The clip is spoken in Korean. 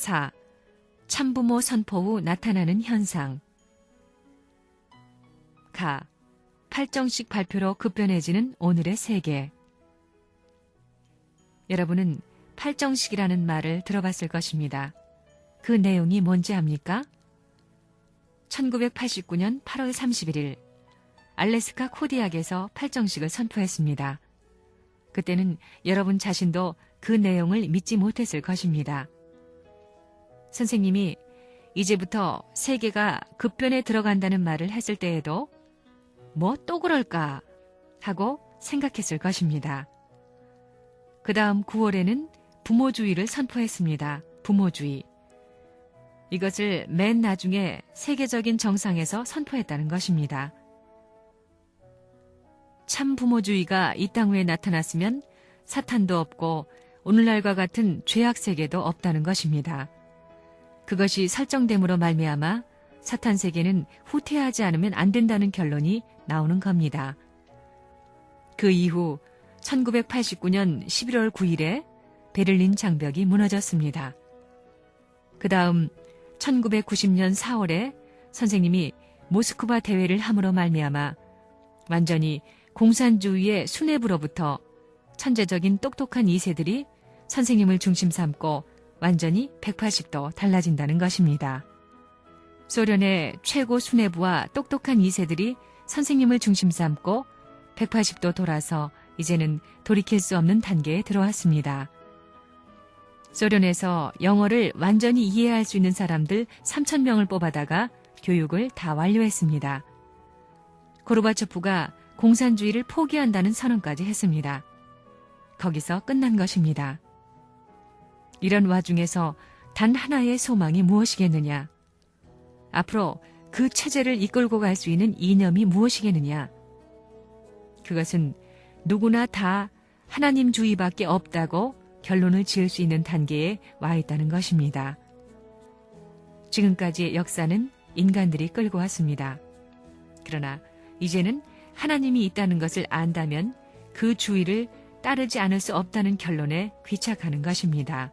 4. 참부모 선포 후 나타나는 현상. 가. 팔정식 발표로 급변해지는 오늘의 세계. 여러분은 팔정식이라는 말을 들어봤을 것입니다. 그 내용이 뭔지 압니까? 1989년 8월 31일 알래스카 코디악에서 팔정식을 선포했습니다. 그때는 여러분 자신도 그 내용을 믿지 못했을 것입니다. 선생님이 이제부터 세계가 급변에 들어간다는 말을 했을 때에도 뭐 또 그럴까 하고 생각했을 것입니다. 그 다음 9월에는 부모주의를 선포했습니다. 부모주의. 이것을 맨 나중에 세계적인 정상에서 선포했다는 것입니다. 참 부모주의가 이 땅 위에 나타났으면 사탄도 없고 오늘날과 같은 죄악 세계도 없다는 것입니다. 그것이 설정됨으로 말미암아 사탄 세계는 후퇴하지 않으면 안 된다는 결론이 나오는 겁니다. 그 이후 1989년 11월 9일에 베를린 장벽이 무너졌습니다. 그 다음 1990년 4월에 선생님이 모스크바 대회를 함으로 말미암아 완전히 공산주의의 수뇌부로부터 천재적인 똑똑한 2세들이 선생님을 중심 삼고 완전히 180도 달라진다는 것입니다. 소련의 최고 수뇌부와 똑똑한 2세들이 선생님을 중심 삼고 180도 돌아서 이제는 돌이킬 수 없는 단계에 들어왔습니다. 소련에서 영어를 완전히 이해할 수 있는 사람들 3,000명을 뽑아다가 교육을 다 완료했습니다. 고르바초프가 공산주의를 포기한다는 선언까지 했습니다. 거기서 끝난 것입니다. 이런 와중에서 단 하나의 소망이 무엇이겠느냐? 앞으로 그 체제를 이끌고 갈 수 있는 이념이 무엇이겠느냐? 그것은 누구나 다 하나님 주의밖에 없다고 결론을 지을 수 있는 단계에 와 있다는 것입니다. 지금까지의 역사는 인간들이 끌고 왔습니다. 그러나 이제는 하나님이 있다는 것을 안다면 그 주의를 따르지 않을 수 없다는 결론에 귀착하는 것입니다.